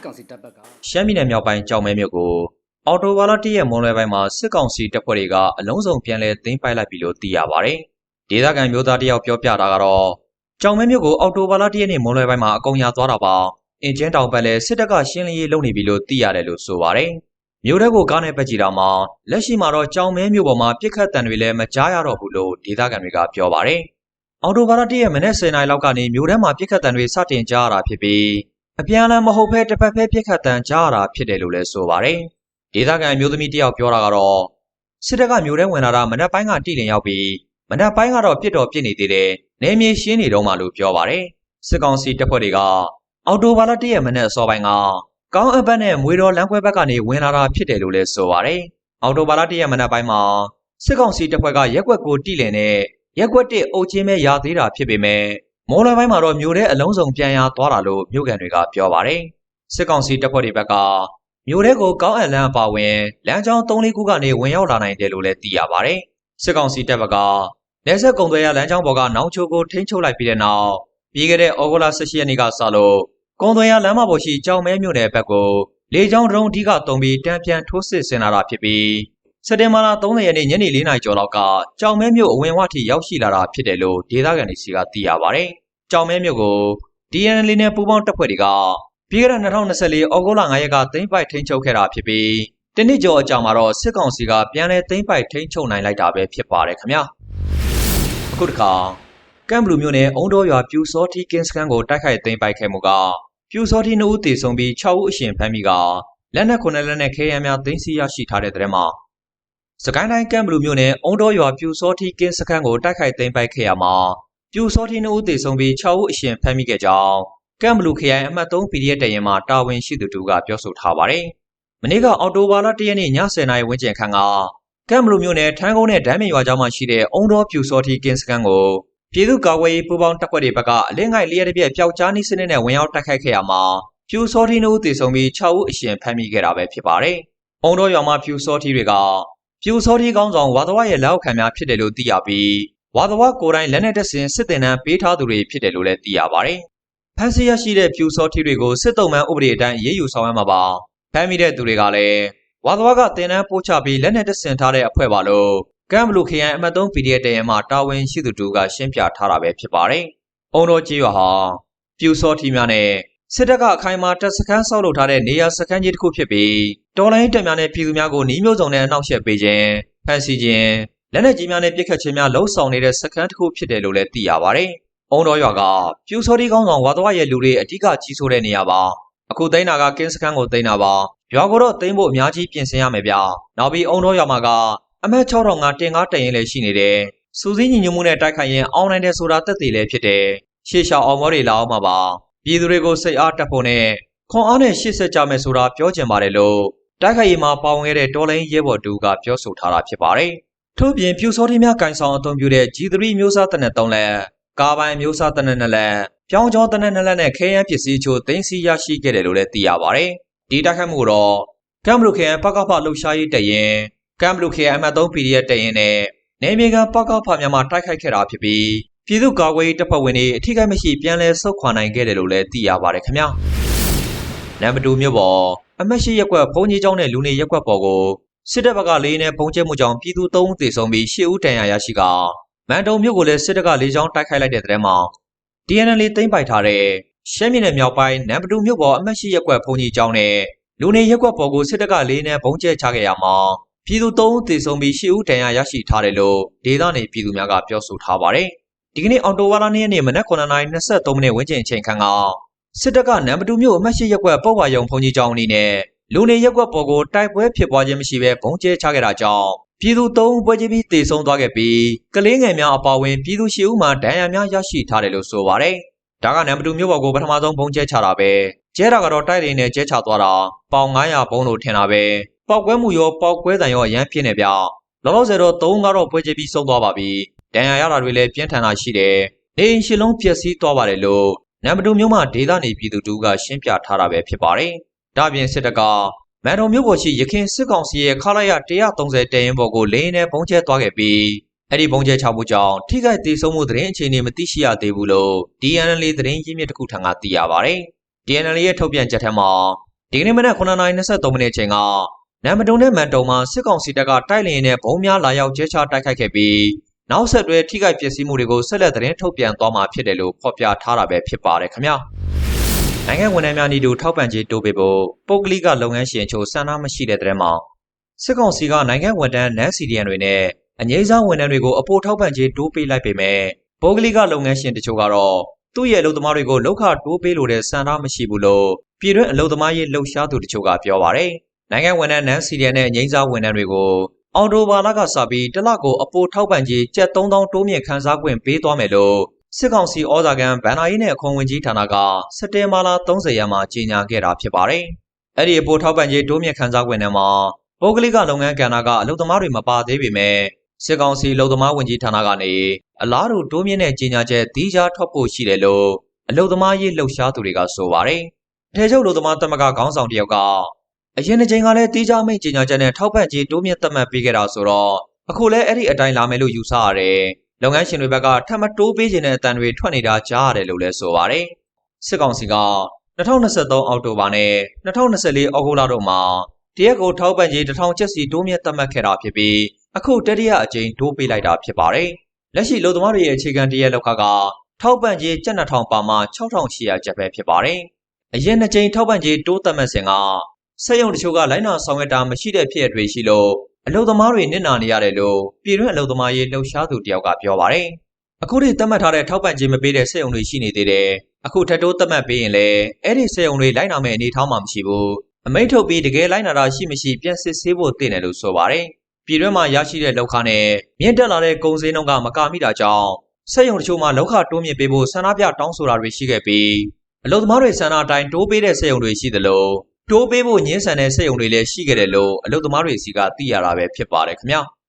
စစ်ကောင်စီတပ်ဘက်ကရှမ်းပြည်နယ်မြောက်ပိုင်းကြောင်မဲမြို့ကိုအော်တိုဘာလ၁ရက်မွန်လွယ်ပိုင်းမှာစစ်ကောင်စီတပ်ဖွဲ့တွေကအလုံးစုံပြန်လည်သိမ်းပိုက်လိုက်ပြီလို့သိရပါတယ်။ဒေသခံမျိုးသားတယောက်ပြောပြတာကတော့ကြောင်မဲမြို့ကိုအော်တိုဘာလ၁ရက်နေ့မွန်လွယ်ပိုင်းမှာအကုံရသွားတာပါ။အင်ဂျင်တောင်ဘက်လည်းစစ်တပ်ကရှင်းလင်းရေးလုပ်နေပြီလို့သိရတယ်လို့ဆိုပါတယ်။မြို့ထဲကိုကားနဲ့ပတ်ကြည့်တာမှာလက်ရှိမှာတော့ကြောင်မဲမြို့ပေါ်မှာပြစ်ခတ်တံတွေလည်းမကြားရတော့ဘူးလို့ဒေသခံတွေကပြောပါတယ်။အော်တိုဘာလ၁ရက်မနေ့10:00နာရီလောက်ကနေမြို့ထဲမှာပြစ်ခတ်တံတွေစတင်ကြားရတာဖြစ်ပြီး အပြန်အလှန်မဟုတ်ဘဲတစ်ဖက်ဖက်ပြစ်ခတ်တန်ကြားရတာဖြစ်တယ်လို့လည်းဆိုပါတယ်။ဒေသခံမျိုးသမီးတယောက်ပြောတာကတော့စစ်တပ်ကမျိုးထဲဝင်လာတာမနက်ပိုင်းကတိလင်ရောက်ပြီးမနက်ပိုင်းကတော့ပြစ်တော်ပြစ်နေသေးတယ်။နေမြေရှင်းနေတော့မှလို့ပြောပါတယ်။စစ်ကောင်စီတပ်ဖွဲ့တွေကအော်တိုဘာလ၁ရက်မနေ့အစောပိုင်းကကောင်းအပတ်နဲ့မွေတော်လမ်းခွဲဘက်ကနေဝင်လာတာဖြစ်တယ်လို့လည်းဆိုပါတယ်။အော်တိုဘာလ၁ရက်မနက်ပိုင်းမှာစစ်ကောင်စီတပ်ဖွဲ့ကရက်ွက်ကိုတိလင်နဲ့ရက်ွက်တစ်အုပ်ချင်းပဲရာသေးတာဖြစ်ပေမဲ့ မော်လပိုင်းမှာတော့မြို့ထဲအလုံးစုံပြန်ရသွားတာလို့မြို့ကန်တွေကပြောပါတယ်။စစ်ကောင်စီတပ်ဖွဲ့တွေဘက်ကမြို့ထဲကိုကောင်းအံလန်းအပါဝင်လမ်းကြောင်း၃လေးခုကနေဝင်ရောက်လာနိုင်တယ်လို့လည်းသိရပါတယ်။စစ်ကောင်စီတပ်ဘက်ကနေဆက်ကုံသွဲရလမ်းကြောင်းပေါ်ကနောင်ချိုကိုထိန်းချုပ်လိုက်ပြီးတဲ့နောက်ပြီးခဲ့တဲ့ဩဂုတ်လ18ရက်နေ့ကစလို့ကုံသွဲရလမ်းမပေါ်ရှိကြောင်မဲမြို့နယ်ဘက်ကိုလေကြောင်းဒရုန်းအဓိကတုံးပြီးတံပြန်ထိုးစစ်ဆင်လာတာဖြစ်ပြီးစက်တင်ဘာလ30ရက်နေ့ညနေ4နာရီကျော်လောက်ကကြောင်မဲမြို့အဝင်ဝထိရောက်ရှိလာတာဖြစ်တယ်လို့ဒေသခံတွေစီကသိရပါတယ်။ ကြောင်မဲမြို့ကို DNL နဲ့ပူးပေါင်းတပ်ဖွဲ့တွေကပြီးခဲ့တဲ့2024ဩဂုတ်လ9ရက်ကသိမ်းပိုက်ထိန်းချုပ်ခဲ့တာဖြစ်ပြီးတနစ်ကျော်အကြာမှာတော့စစ်ကောင်စီကပြန်လည်သိမ်းပိုက်ထိန်းချုပ်နိုင်လိုက်တာပဲဖြစ်ပါတယ်ခင်ဗျာ။အခုတစ်ခါကမ်ဘလူမြို့နယ်အုံတော်ရွာပြူစောတီကင်းစကန်ကိုတိုက်ခိုက်သိမ်းပိုက်ခဲ့မှုကပြူစောတီ2ဦးသေဆုံးပြီး6ဦးအရှင်ဖမ်းမိကလက်နက်ခုနှစ်လက်နဲ့ခဲယမ်းများသိမ်းဆည်းရရှိထားတဲ့တဲ့မှာစကိုင်းတိုင်းကမ်ဘလူမြို့နယ်အုံတော်ရွာပြူစောတီကင်းစကန်ကိုတိုက်ခိုက်သိမ်းပိုက်ခဲ့ရမှာ ပြူစောတီ2ဦးသေဆုံးပြီး6ဦးအရှင်ဖမ်းမိခဲ့ကြောင်းကမ်ဘလူခရိုင်အမှတ်3 PDF တရင်မှာတာဝန်ရှိသူတို့ကပြောဆိုထားပါတယ်။မနေ့ကအော်တိုဘာလ1ရက်နေ့ည10:00နာရီဝန်းကျင်ခန့်ကကမ်ဘလူမြို့နယ်ထန်းကုန်းနဲ့ဒမ်းမြရွာကျောင်းမှာရှိတဲ့အုံတော်ပြူစောတီကင်းစကန်ကိုပြည်သူ့ကာကွယ်ရေးပူးပေါင်းတပ်ဖွဲ့တွေဘက်ကအလင်းငိုက်လျက်တစ်ပြက်ပျောက်ကြားနည်းစနစ်နဲ့ဝင်ရောက်တိုက်ခိုက်ခဲ့ရမှာပြူစောတီ2ဦးသေဆုံးပြီး6ဦးအရှင်ဖမ်းမိခဲ့တာပဲဖြစ်ပါတယ်။အုံတော်ရွာမှာပြူစောတီတွေကပြူစောတီကောင်းဆောင်ဝါသဝရဲ့လက်အောက်ခံများဖြစ်တယ်လို့သိရပြီး ဝါသဝကိုယ်တိုင်လက်နက်တပ်ဆင်စစ်တင်နှံပေးထားသူတွေဖြစ်တယ်လို့လည်းသိရပါတယ်။ဖမ်းဆီးရရှိတဲ့ပြူစောတီတွေကိုစစ်တုံးမှန်ဥပဒေအတိုင်းရေးယူဆောင်ရွက်မှာပါ။ဖမ်းမိတဲ့သူတွေကလည်းဝါသဝကတင်နှံပို့ချပြီးလက်နက်တပ်ဆင်ထားတဲ့အဖွဲ့ပါလို့ကမ်ဘလူခရိုင်အမှတ်3 PDF တရံမှာတာဝန်ရှိသူတို့ကရှင်းပြထားတာပဲဖြစ်ပါတယ်။အုံတော်ကြီးရွာဟာပြူစောတီများနဲ့စစ်တပ်ကအခိုင်အမာတပ်စခန်းဆောက်လုပ်ထားတဲ့နေရာစခန်းကြီးတစ်ခုဖြစ်ပြီးတော်လိုင်းတပ်များနဲ့ပြည်သူများကိုနှီးမျိုးစုံနဲ့အနှောက်အယှက်ပေးခြင်းဖမ်းဆီးခြင်း လက်နက်ကြီးများနဲ့ပစ်ခတ်ခြင်းများလှုံ့ဆော်နေတဲ့စခန်းတစ်ခုဖြစ်တယ်လို့လည်းသိရပါတယ်။အုံတော်ရွာကပြူစောတီကောင်းဆောင်ဝါသွားရဲ့လူတွေအ धिक ကြီးဆိုးတဲ့နေရာပါ။အခုသိန်းနာကကင်းစခန်းကိုသိန်းနာပါ။ရွာကိုတော့သိန်းဖို့အများကြီးပြင်ဆင်ရမယ်ဗျ။နောက်ပြီးအုံတော်ရွာမှာကအမတ်6000ကတင်ကားတရင်လည်းရှိနေတယ်။စူးစီးညီညွတ်မှုနဲ့တိုက်ခိုက်ရင်အောင်နိုင်တယ်ဆိုတာသက်သေလည်းဖြစ်တယ်။ရှေ့လျှောက်အောင်မောတွေလာအောင်မှာပါ။ပြည်သူတွေကိုစိတ်အားတက်ဖို့နဲ့ခွန်အားနဲ့ရှေ့ဆက်ကြမယ်ဆိုတာပြောချင်ပါတယ်လို့တိုက်ခိုက်ရေးမှာပါဝင်ခဲ့တဲ့တော်လိုင်းရဲဘော်တူကပြောဆိုထားတာဖြစ်ပါတယ်။ ထို့ပြင်ပြူစောတိများကင်ဆောင်အသုံးပြုတဲ့ G3 မျိုးစားတနက်3လက်ကာပိုင်မျိုးစားတနက်2လက်ပြောင်းကျော်တနက်2လက်နဲ့ခဲယမ်းပစ္စည်းချို့သိမ်းဆည်းရရှိခဲ့တယ်လို့လည်းသိရပါတယ်။ဒီတိုက်ခိုက်မှုတော့ကမ်ဘလူခရိုင်ပကဖလှုပ်ရှားရေးတရင်ကမ်ဘလူခရိုင်အမှတ်3 PDF တရင်နဲ့နေမြေကပကဖမြန်မာတိုက်ခိုက်ခဲ့တာဖြစ်ပြီးပြည်သူ့ကာကွယ်ရေးတပ်ဖွဲ့ဝင်တွေအထိကိမရှိပြန်လည်ဆုတ်ခွာနိုင်ခဲ့တယ်လို့လည်းသိရပါတယ်ခင်ဗျာ။နံပါတ်2မြို့ပေါ်အမတ်ရှိရက်ကွက်ဘုံကြီးကျောင်းနဲ့လူနေရက်ကွက်ပေါ်ကို စစ်တပ်ဘက်ကလေးနဲ့ပုံကျဲမှုကြောင့်ပြည်သူ3ဦးသေဆုံးပြီး10ဦးဒဏ်ရာရရှိကမန်တုံမြို့ကိုလည်းစစ်တပ်ကလေးချောင်းတိုက်ခိုက်လိုက်တဲ့တဲ့မှာ DNL သိမ်းပိုက်ထားတဲ့ရှမ်းပြည်နယ်မြောက်ပိုင်းနံပါတ်2မြို့ပေါ်အမတ်ရှိရက်ကွက်ဘုံကြီးကျောင်းနဲ့လူနေရက်ကွက်ပေါ်ကိုစစ်တပ်ကလေးနဲ့ပုံကျဲချခဲ့ရမှာပြည်သူ3ဦးသေဆုံးပြီး10ဦးဒဏ်ရာရရှိထားတယ်လို့ဒေသနေပြည်သူများကပြောဆိုထားပါတယ်။ဒီကနေ့အော်တိုဝါလာနေ့ရက်နေ့မနက်9:23မိနစ်ဝန်းကျင်အချိန်ခန့်ကစစ်တပ်ကနံပါတ်2မြို့အမှတ်၈ရပ်ကွက်ပုတ်ဝါရုံဘုံကြီးကျောင်းအနေနဲ့ လူနေရက်ကွက်ပေါ်ကိုတိုက်ပွဲဖြစ်ပွားခြင်းမရှိဘဲဘုံကျဲချခဲ့တာကြောင့်ပြည်သူ၃ဦးပွဲချင်းပြီးတေဆုံးသွားခဲ့ပြီးကလေးငယ်များအပါအဝင်ပြည်သူ၈ဦးမှဒဏ်ရာများရရှိထားတယ်လို့ဆိုပါတယ်။ဒါကနံပါတ်2မြို့ပေါ်ကိုပထမဆုံးဘုံကျဲချတာပဲ။ကျဲတာကတော့တိုက်တွေနဲ့ကျဲချသွားတာပေါင်900ဘုံလို့ထင်တာပဲ။ပောက်ကွဲမှုရောပောက်ကွဲတံရောအရန်ဖြစ်နေဗျ။လောလောဆယ်တော့၃ကတော့ပွဲချင်းပြီးဆုံးသွားပါပြီ။ဒဏ်ရာရတာတွေလည်းပြင်းထန်တာရှိတယ်။နေအိမ်ရှစ်လုံးပျက်စီးသွားပါတယ်လို့နံပါတ်2မြို့မှာဒေသနေပြည်သူတို့ကရှင်းပြထားတာပဲဖြစ်ပါတယ်။ ဒါပြင်စစ်တပ်ကမန်တုံမြို့ပေါ်ရှိရခင်စစ်ကောင်စီရဲ့ခလာရ130တရင်ပေါ်ကိုလင်းနဲ့ပုံကျဲသွားခဲ့ပြီးအဲ့ဒီပုံကျဲချမှုကြောင့်ထိခိုက်ဒေဆုံးမှုသတင်းအခြေအနေမသိရှိရသေးဘူးလို့ DNL သတင်းရင်းမြစ်တစ်ခုထံကသိရပါတယ်။ DNL ရဲ့ထုတ်ပြန်ချက်ထဲမှာဒီကနေ့မနက်9:23မိနစ်အချိန်ကနမ်မတုံနဲ့မန်တုံမှာစစ်ကောင်စီတပ်ကတိုက်လျင်နဲ့ဘုံများလာရောက်ကျဲချတိုက်ခိုက်ခဲ့ပြီးနောက်ဆက်တွဲထိခိုက်ပျက်စီးမှုတွေကိုဆက်လက်သတင်းထုတ်ပြန်သွားမှာဖြစ်တယ်လို့ဖော်ပြထားတာပဲဖြစ်ပါတယ်ခင်ဗျာ နိုင်ငံဝန်ထမ်းများနေတူထောက်ပံ့ကြေးတိုးပေးဖို့ပုဂ္ဂလိကလုပ်ငန်းရှင်အချို့စံနာမရှိတဲ့တဲ့မှာစစ်ကောင်စီကနိုင်ငံဝန်ထမ်းနန်းစီဒီအန်တွေနဲ့အငိမ့်စားဝန်ထမ်းတွေကိုအပိုထောက်ပံ့ကြေးတိုးပေးလိုက်ပေမဲ့ပုဂ္ဂလိကလုပ်ငန်းရှင်တချို့ကတော့သူ့ရဲ့အလုပ်သမားတွေကိုလောက်ခတိုးပေးလို့တဲ့စံနာမရှိဘူးလို့ပြည်တွင်းအလုပ်သမားရေးလှုပ်ရှားသူတချို့ကပြောပါတယ်နိုင်ငံဝန်ထမ်းနန်းစီဒီအန်နဲ့အငိမ့်စားဝန်ထမ်းတွေကိုအော်တိုဘာလကစပြီးတစ်လကိုအပိုထောက်ပံ့ကြေးကျပ်3000တိုးမြင့်ခန်းစားခွင့်ပေးသွားမယ်လို့ စစ်ကောင်စီဩဇာကန်ဗန်နာရေးနဲ့အခွန်ဝင်ကြီးဌာနကစက်တင်ဘာလ30ရက်မှာကြေညာခဲ့တာဖြစ်ပါတယ်။အဲ့ဒီအပိုထောက်ပံ့ကြေးတိုးမြင့်ခန်းစားခွင့်နဲ့မှာပုဂ္ဂလိကလုပ်ငန်းကဏ္ဍကအလုပ်သမားတွေမပါသေးပေမဲ့စစ်ကောင်စီလုပ်သမားဝင်ကြီးဌာနကနေအလားတူတိုးမြင့်တဲ့ကြေညာချက်တီးခြားထွက်ဖို့ရှိတယ်လို့အလုပ်သမားရေးလှုပ်ရှားသူတွေကဆိုပါတယ်။ထေချုပ်လုပ်သမားတမကခေါင်းဆောင်တယောက်ကအရင်တစ်ချိန်ကလည်းတီးခြားမိတ်ကြေညာချက်နဲ့ထောက်ပံ့ကြေးတိုးမြင့်သတ်မှတ်ပေးခဲ့တာဆိုတော့အခုလည်းအဲ့ဒီအတိုင်းလာမယ်လို့ယူဆရတယ်။ လုပ်ငန်းရှင်တွေဘက်ကထပ်မတိုးပေးခြင်းတဲ့အတန်တွေထွက်နေတာကြားရတယ်လို့လည်းဆိုပါတယ်။စစ်ကောင်စီက2023အောက်တိုဘာနဲ့2024ဩဂုတ်လတို့မှာတရက်ကိုထောက်ပံ့ကြေး1000ကျပ်စီတိုးမြင့်သတ်မှတ်ခဲ့တာဖြစ်ပြီးအခုတတိယအကြိမ်တိုးပေးလိုက်တာဖြစ်ပါတယ်။လက်ရှိလုပ်သမားတွေရဲ့အခြေခံတရက်လောက်ကကထောက်ပံ့ကြေးကျပ်2000ပါမှ6800ကျပ်ပဲဖြစ်ပါတယ်။အရင်နှစ်ကြိမ်ထောက်ပံ့ကြေးတိုးသတ်မှတ်စဉ်ကစက်ရုံတချို့ကလိုင်းနာဆောင်ရွက်တာမရှိတဲ့ဖြစ်အတွေရှိလို့ အလုပ်သမားတွေနစ်နာနေရတယ်လို့ပြည်တွင်းအလုပ်သမားရေးလှုပ်ရှားသူတယောက်ကပြောပါတယ်။အခုထိသတ်မှတ်ထားတဲ့ထောက်ပံ့ကြေးမပေးတဲ့စက်ရုံတွေရှိနေသေးတယ်။အခုထပ်တိုးသတ်မှတ်ပေးရင်လည်းအဲ့ဒီစက်ရုံတွေလိုက်နာမဲ့အနေထားမှမရှိဘူး။အမိန့်ထုတ်ပြီးတကယ်လိုက်နာတာရှိမရှိပြန်စစ်ဆေးဖို့တင့်တယ်လို့ဆိုပါတယ်။ပြည်တွင်းမှာရရှိတဲ့လောက်ခနဲ့မြင့်တက်လာတဲ့ကုန်စည်နှုန်းကမကာမိတာကြောင့်စက်ရုံတချို့မှာလောက်ခတိုးမြင့်ပေးဖို့ဆန္ဒပြတောင်းဆိုတာတွေရှိခဲ့ပြီးအလုပ်သမားတွေဆန္ဒအတိုင်းတိုးပေးတဲ့စက်ရုံတွေရှိသလို တိုးပေးဖို့ညှင်းဆန်တဲ့စက်ရုံတွေလည်းရှိခဲ့တယ်လို့အလုပ်သမားတွေစီကသိရတာပဲဖြစ်ပါတယ်ခင်ဗျာ။